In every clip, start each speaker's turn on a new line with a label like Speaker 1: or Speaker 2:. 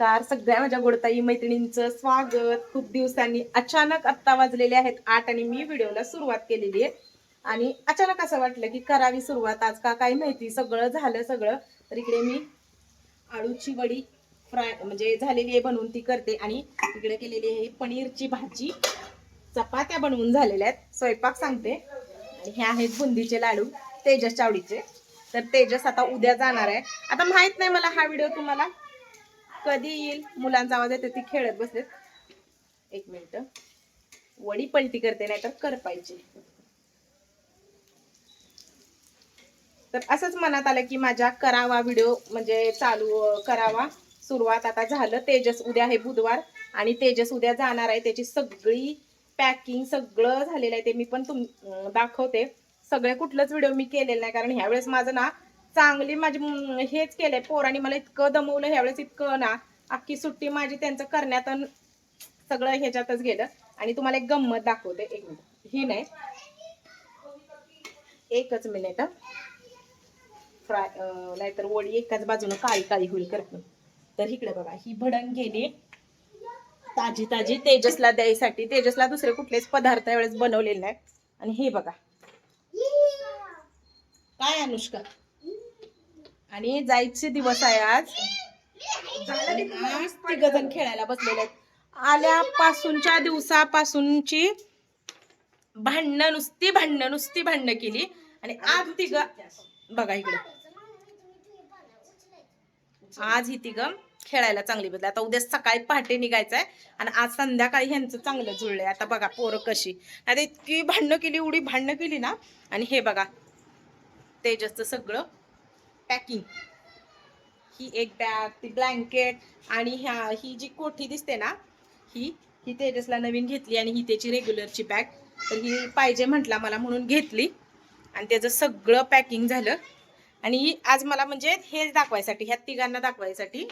Speaker 1: नमस्कार. सगळ्या माझ्या गोडताई मैत्रिणींचं स्वागत. खूप दिवसांनी अचानक आत्ता वाजलेले आहेत आठ आणि मी व्हिडिओला सुरुवात केलेली आहे. आणि अचानक असं वाटलं की करावी सुरुवात. आज का काय माहिती? सगळं झालं सगळं. तर इकडे मी आळूची वडी फ्राय म्हणजे झालेली आहे बनवून ती करते. आणि इकडे केलेली आहे पनीरची भाजी. चपात्या बनवून झालेल्या आहेत. स्वयंपाक सांगते. आणि हे आहेत बुंदीचे लाडू तेजस चावडीचे. तर तेजस आता उद्या जाणार आहे. आता माहीत नाही मला हा व्हिडिओ तुम्हाला. कधी येईल? मुलांचा आवाज येतो ती खेळत बसलेत. एक मिनिट. वडी पलटी करते नाहीतर कर पाहिजे तर असंच मनात आलं की माझ्या करावा व्हिडिओ म्हणजे चालू करावा. सुरुवात आता झालं तेजस उद्या आहे बुधवार आणि तेजस उद्या जाणार आहे. त्याची सगळी पॅकिंग सगळं झालेलं आहे ते मी पण तुम दाखवते. सगळे कुठलंच व्हिडिओ मी केलेलं नाही कारण ह्यावेळेस माझं ना चांगली माझी हेच केलंय. पोरांनी मला इतकं दमवलं ह्यावेळेस इतकं ना. अख्खी सुट्टी माझी त्यांचं करण्यात सगळं ह्याच्यातच गेलं. आणि तुम्हाला एक गंमत दाखवते. एक मिनिट. ही नाही. एकच मिनिट फ्राय नाहीतर वडी एकाच बाजूनं काळी काळी होईल करतो तर. इकडे बघा ही भडंग गेली. ताजी ताजी. तेजसला द्यायसाठी. तेजसला दुसरे कुठलेच पदार्थ यावेळेस बनवलेले नाही आणि हे बघा. काय अनुष्का? आणि जायचे दिवस आहे आज. तिघ जण खेळायला बसलेले आहेत. आल्यापासूनच्या दिवसापासूनची भांडणं नुसती भांडणं नुसती भांडणं केली. आणि आज तिघ बघा इकडे. आज ही तिघ खेळायला चांगली बदल आता उद्या सकाळी पहाटे निघायचं आहे आणि आज संध्याकाळी ह्यांचं चांगलं जुळलंय. आता बघा पोरं कशी. आता इतकी भांडणं केली एवढी भांडणं केली ना. आणि हे बघा तेजसचं सगळं पॅकिंग ही एक बॅग ती ब्लँकेट आणि ह्या ही जी कोठी दिसते ना ही ही तेजसला नवीन घेतली आणि ही त्याची रेग्युलरची बॅग तर ही पाहिजे म्हटला मला म्हणून घेतली. आणि त्याचं सगळं पॅकिंग झालं. आणि आज मला म्हणजे हे दाखवायसाठी ह्या तिघांना दाखवायसाठी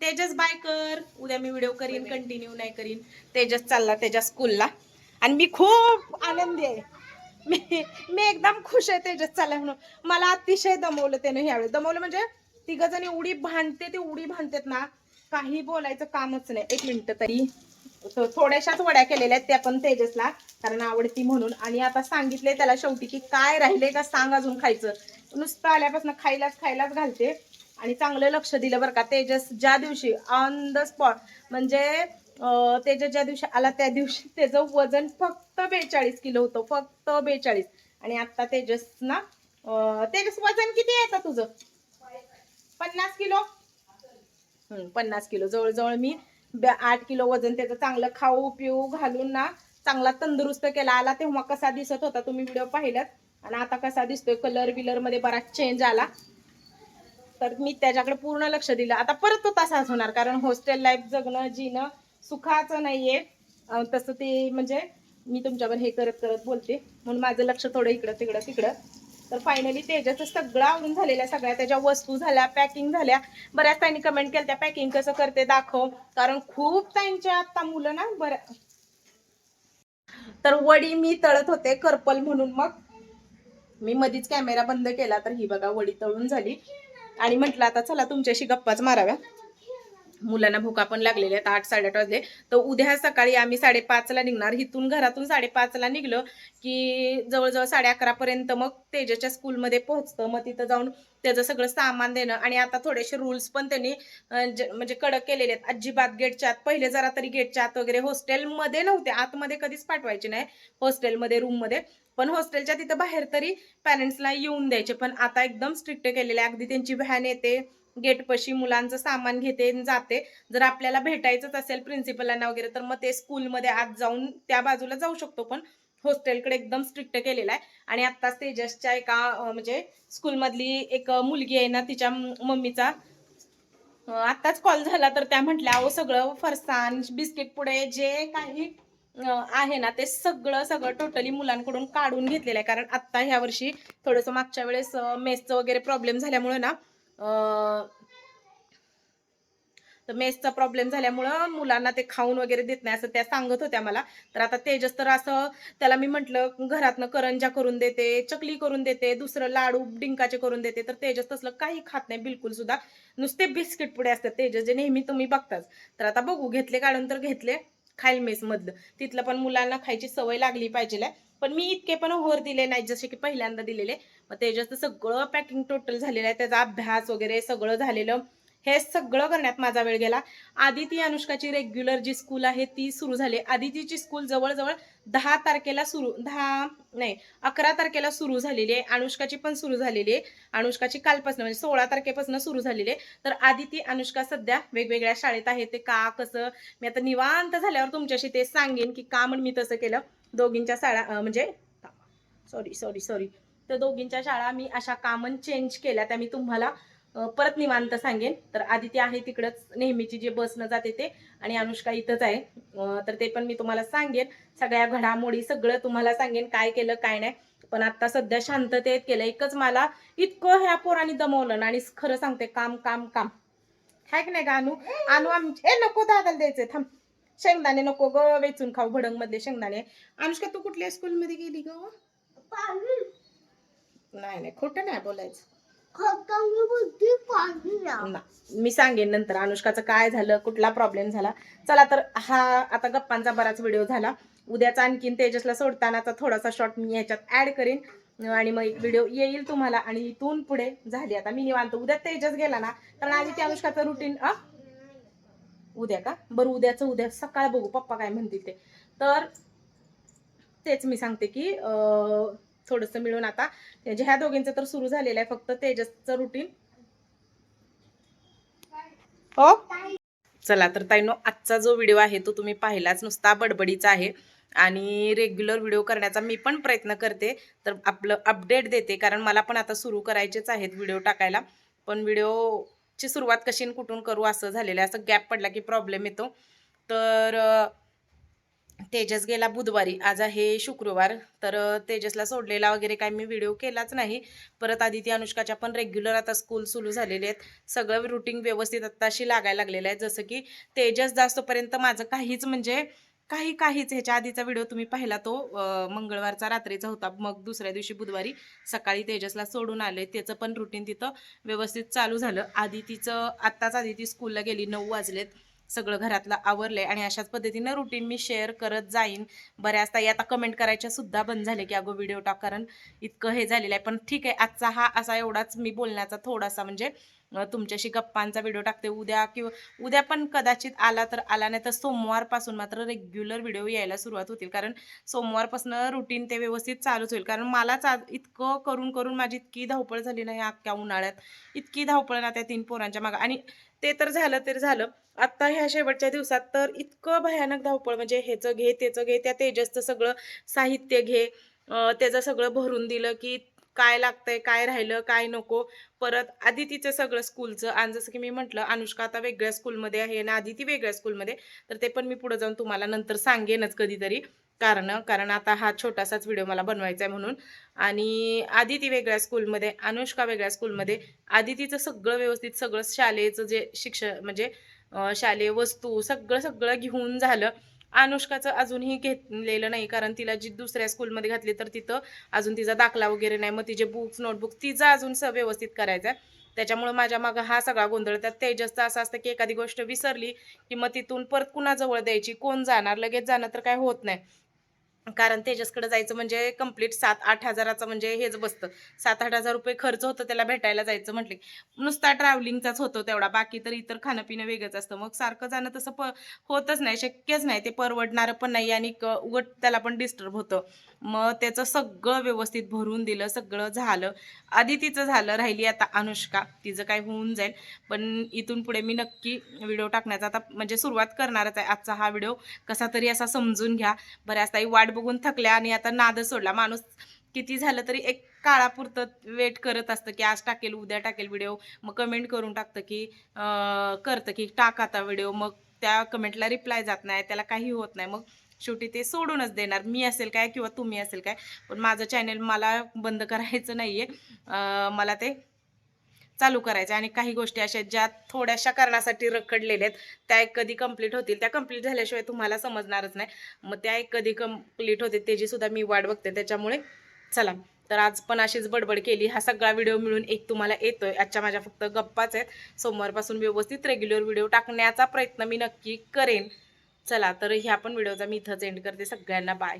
Speaker 1: तेजस बाय कर. उद्या मी व्हिडिओ करीन कंटिन्यू नाही करीन. तेजस चालला त्याच्या स्कूलला आणि मी खूप आनंदी आहे. मी मी एकदम खुश आहे तेजस चालला म्हणून. मला अतिशय दमवलं त्यानं ह्यावेळी. दमवलं म्हणजे तिघ जण एवढी भांडते ते उडी भांडतेत ना काही बोलायचं कामच नाही. एक मिनिट तरी. थोड्याशाच वड्या केलेल्या आहेत त्या पण तेजसला कारण आवडती म्हणून. आणि आता सांगितले त्याला शेवटी की काय राहिले का सांग अजून खायचं. नुसतं आल्यापासून खायलाच खायलाच घालते. आणि चांगलं लक्ष दिलं बरं का तेजस ज्या दिवशी ऑन द स्पॉट म्हणजे त्याच्या ज्या दिवशी आला त्या दिवशी त्याचं वजन फक्त बेचाळीस किलो होतं फक्त बेचाळीस. आणि आता तेजस ना तेजस वजन किती आहे आता तुझं? पन्नास किलो? पन्नास किलो. जवळजवळ मी आठ किलो वजन त्याचं चांगलं खाऊ पिऊ घालून ना चांगला तंदुरुस्त केला. आला तेव्हा कसा दिसत होता तुम्ही व्हिडिओ पाहिलात? आणि आता कसा दिसतोय? कलर बिलरमध्ये बराच चेंज आला. तर मी त्याच्याकडे पूर्ण लक्ष दिलं. आता परत तो तसाच होणार कारण हॉस्टेल लाईफ जगणं जिणं सुखाचं नाहीये. अं, तसं ते म्हणजे मी तुमच्यावर हे करत करत बोलते. म्हणून माझं लक्ष थोडं इकडं तिकडं तिकडं. तर फायनली त्याच्याचं सगळं आवरून झालेल्या सगळ्या त्याच्या वस्तू झाल्या पॅकिंग झाल्या. बऱ्याच त्यांनी कमेंट केल्या पॅकिंग कसं करते दाखव. कारण खूप त्यांच्या आता मुलं ना बऱ्या तर वडी मी तळत होते करपल म्हणून मग. मी मधीच कॅमेरा बंद केला तर ही बघा वडी तळून झाली. आणि म्हटलं आता चला तुमच्याशी गप्पाच माराव्या. मुलांना भुका पण लागलेल्या आहेत आठ साडेआठ वाजले. तर उद्या सकाळी आम्ही साडेपाचला निघणार. इथून घरातून साडेपाचला निघलं की जवळजवळ साडे अकरापर्यंत मग तेजाच्या स्कूलमध्ये पोहोचतं. मग तिथं जाऊन त्याचं सगळं सामान देणं. आणि आता थोडेसे रूल्स पण त्यांनी म्हणजे कडक केलेले आहेत. अजिबात गेटच्या आत पहिले जरा तरी गेटच्या आत वगैरे हॉस्टेलमध्ये नव्हते. आतमध्ये कधीच पाठवायचे नाही हॉस्टेलमध्ये रूममध्ये पण हॉस्टेलच्या तिथं बाहेर तरी पॅरेंट्सला येऊन द्यायचे. पण आता एकदम स्ट्रिक्ट केलेले आहे. अगदी त्यांची व्हॅन येते. गेटपाशी मुलांचं सामान घेते जाते. जर आपल्याला भेटायचंच असेल प्रिन्सिपलांना वगैरे तर मग ते स्कूलमध्ये आत जाऊन त्या बाजूला जाऊ शकतो. पण हॉस्टेलकडे एकदम स्ट्रिक्ट केलेलं आहे. आणि आत्ताच तेजसच्या एका म्हणजे स्कूलमधली एक मुलगी आहे ना तिच्या मम्मीचा आत्ताच कॉल झाला. तर त्या म्हटल्या अहो सगळं फरसाण बिस्किट पुढे जे काही आहे ना ते सगळं सगळं टोटली मुलांकडून काढून घेतलेलं आहे. कारण आत्ता ह्या वर्षी थोडंसं मागच्या वेळेस मेसचं वगैरे प्रॉब्लेम झाल्यामुळे ना तर मेसचा प्रॉब्लेम झाल्यामुळं मुलांना ते खाऊन वगैरे देत नाही असं त्या सांगत होत्या मला. तर आता तेजस तर असं त्याला मी म्हटलं घरातनं करंजा करून देते चकली करून देते दुसरं लाडू डिंकाचे करून देते. तर तेजस तसलं काही खात नाही बिलकुल सुद्धा. नुसते बिस्किट पुढे असतात तेजस जे नेहमी तुम्ही बघताच. तर आता बघू घेतले काढून तर घेतले खाईल मेस मधलं तिथलं पण मुलांना खायची सवय लागली पाहिजे पण मी इतके पण ओव्हर दिले नाही जसे की पहिल्यांदा दिलेले. मग त्याच्यात सगळं पॅकिंग टोटल झालेलं आहे. त्याचा अभ्यास वगैरे सगळं झालेलं. हे सगळं करण्यात माझा वेळ गेला. आदिती अनुष्काची रेग्युलर जी स्कूल आहे ती सुरू झाली. आदितीची स्कूल जवळजवळ दहा तारखेला सुरू दहा नाही अकरा तारखेला सुरू झालेली आहे. अनुष्काची पण सुरू झालेली आहे. अनुष्काची कालपासून म्हणजे सोळा तारखेपासून सुरू झालेली आहे. तर आदिती अनुष्का सध्या वेगवेगळ्या शाळेत आहे ते का कसं? मी आता निवांत झाल्यावर तुमच्याशी ते सांगेन की का म्हणून मी तसं केलं. दोघींच्या शाळा म्हणजे सॉरी सॉरी सॉरी तर दोघींच्या शाळा मी अशा कामन चेंज केल्या त्या मी तुम्हाला परत निवांत सांगेन. तर आदिती आहे तिकडंच नेहमीची जी बसनं जाते ते आणि अनुष्का इथंच आहे. तर ते पण मी तुम्हाला सांगेन. सगळ्या घडामोडी सगळं तुम्हाला सांगेन काय केलं काय नाही. पण आता सध्या शांततेत केलं. एकच मला इतकं ह्या पोरांनी दमवलं ना आणि खरं सांगते काम काम काम. हाय की नाही का अनु? अनु आमचे नको दादाला द्यायचे. थांब. शेंगदाणे नको ग वेचून खाऊ भडंग मधले शेंगदाणे. अनुष्का तू कुठल्या स्कूल मध्ये गेली ग? नाही नाही खोटं नाही बोलायचं. ना मी सांगेन नंतर. अनुष्काचं काय झालं कुठला प्रॉब्लेम झाला? चला तर हा आता गप्पांचा बराच व्हिडिओ झाला. उद्याचा आणखीन तेजसला सोडतानाचा थोडासा शॉर्ट मी ह्याच्यात ऍड करेन. आणि मग एक व्हिडिओ येईल तुम्हाला आणि इथून पुढे झाली. आता मी निवांत. उद्या तेजस गेला ना कारण आधी ते अनुष्काचं रुटीन अ? उद्या का? बरं उद्याचं उद्या सकाळ बघू. पप्पा काय म्हणतील ते. तर तेच मी सांगते की अं, थोडंसं मिळून आता. म्हणजे ह्या दोघींचं तर सुरू झालेलं आहे फक्त तेजसचं रुटीन हो? चला तर ताईनो आजचा जो व्हिडिओ आहे तो तुम्ही पाहिलाच नुसता बडबडीचा आहे. आणि रेग्युलर व्हिडिओ करण्याचा मी पण प्रयत्न करते. तर आपलं अपडेट देते कारण मला पण आता सुरू करायचेच आहेत व्हिडिओ टाकायला. पण व्हिडिओची सुरुवात कशी कुठून करू असं झालेलं आहे. असं गॅप पडला की प्रॉब्लेम येतो. तर तेजस गेला बुधवारी. आज आहे शुक्रवार. तर तेजसला सोडलेला वगैरे काय मी व्हिडिओ केलाच नाही. परत आदिती अनुष्काच्या पण रेग्युलर आता स्कूल सुरू झालेले आहेत. सगळं रुटीन व्यवस्थित आत्ताशी लागायला लागलेलं आहे. जसं की तेजस जास्तपर्यंत माझं काहीच म्हणजे काही काहीच ह्याच्या आधीचा व्हिडिओ तुम्ही पाहिला तो मंगळवारचा रात्रीचा होता. मग दुसऱ्या दिवशी बुधवारी सकाळी तेजसला सोडून आले. त्याचं पण रुटीन तिथं व्यवस्थित चालू झालं. आदितीचं आत्ताच आदिती स्कूलला गेली. नऊ वाजलेत. सगळं घरातलं आवरलंय आणि अशाच पद्धतीनं रुटीन मी शेअर करत जाईन. बऱ्याच ताई आता कमेंट करायच्या सुद्धा बंद झाले की अगो व्हिडिओ टाक कारण इतकं हे झालेलं आहे. पण ठीक आहे आजचा हा असा एवढाच मी बोलण्याचा थोडासा म्हणजे तुमच्याशी गप्पांचा व्हिडिओ टाकते. उद्या किंवा उद्या पण कदाचित आला तर आला नाही तर सोमवारपासून मात्र रेग्युलर व्हिडिओ यायला सुरुवात होतील. कारण सोमवारपासून रुटीन ते व्यवस्थित चालूच होईल. कारण मलाच आज इतकं करून करून माझी इतकी धावपळ झाली नाही अख्ख्या उन्हाळ्यात. इतकी धावपळ ना त्या तीन पोरांच्या मागं. आणि ते तर झालं तर झालं. आत्ता ह्या शेवटच्या दिवसात तर इतकं भयानक धावपळ म्हणजे ह्याचं घे त्याचं घे त्या तेजसचं सगळं साहित्य घे त्याचं सगळं भरून दिलं की काय लागतंय काय राहिलं काय नको. परत आधी तिचं सगळं स्कूलचं आणि जसं की मी म्हटलं अनुष्का आता वेगळ्या स्कूलमध्ये आहे आणि आधी ती वेगळ्या स्कूलमध्ये. तर ते पण मी पुढे जाऊन तुम्हाला नंतर सांगेनच कधीतरी. कारण कारण आता हा छोटासाच व्हिडिओ मला बनवायचा आहे म्हणून. आणि आदिती ती वेगळ्या स्कूलमध्ये अनुष्का वेगळ्या स्कूलमध्ये आधी तिचं सगळं व्यवस्थित सगळं शालेचं जे शिक्षण म्हणजे शालेय वस्तू सगळं सगळं घेऊन झालं. अनुष्काचं अजूनही घेतलेलं नाही कारण तिला जी दुसऱ्या स्कूलमध्ये घातली तर तिथं अजून तिचा दाखला वगैरे नाही. मग तिचे बुक्स नोटबुक तिचं अजून स व्यवस्थित करायचं आहे त्याच्यामुळं माझ्या मागं हा सगळा गोंधळ त्यात तेजसचं असं असतं की एखादी गोष्ट विसरली की मग तिथून परत कुणाजवळ द्यायची? कोण जाणार? लगेच जाणं तर काय होत नाही. कारण त्याच्याकडे जायचं म्हणजे कंप्लीट सात आठ हजाराचं म्हणजे हेच बसतं. सात आठ हजार रुपये खर्च होतो त्याला भेटायला जायचं म्हटले. नुसता ट्रॅव्हलिंगचाच होतो तेवढा बाकी तर इतर खाणं पिणं वेगळंच असतं. मग सारखं जाणं तसं प होतच नाही शक्यच नाही. ते परवडणारं पण नाही आणि उगट त्याला पण डिस्टर्ब होतं. मग त्याचं सगळं व्यवस्थित भरून दिलं सगळं झालं. आधी तिचं झालं राहिली आता अनुष्का. तिचं काय होऊन जाईल. पण इथून पुढे मी नक्की व्हिडिओ टाकण्याचा आता म्हणजे सुरुवात करणारच आहे आजचा हा व्हिडिओ. कसा तरी असा समजून घ्या. बऱ्याच ताई वाट बघून थकल्या आणि आता नाद सोडला. माणूस किती झालं तरी एक काळापुरतं वेट करत असतं की आज टाकेल उद्या टाकेल व्हिडिओ. मग कमेंट करून टाकतं की करतं की टाक आता व्हिडिओ. मग त्या कमेंटला रिप्लाय जात नाही. त्याला काही होत नाही. मग शेवटी ते सोडूनच देणार. मी असेल काय किंवा तुम्ही असेल काय पण माझं चॅनेल मला बंद करायचं नाही आहे मला ते चालू करायचं आणि काही गोष्टी अशा आहेत ज्या थोड्याशा कारणासाठी रखडलेल्या आहेत. त्या एक कधी कंप्लीट होतील. त्या कंप्लीट झाल्याशिवाय तुम्हाला समजणारच नाही. मग त्या एक कधी कंप्लीट होतील त्याची सुद्धा मी वाट बघते त्याच्यामुळे चला. तर आज पण अशीच बडबड केली. हा सगळा व्हिडिओ मिळून एक तुम्हाला येतोय. आजच्या माझ्या फक्त गप्पाच आहेत. सोमवारपासून व्यवस्थित रेग्युलर व्हिडिओ टाकण्याचा प्रयत्न मी नक्की करेन. चला तर ह्या पण व्हिडिओचा मी इथंच एंड करते. सगळ्यांना बाय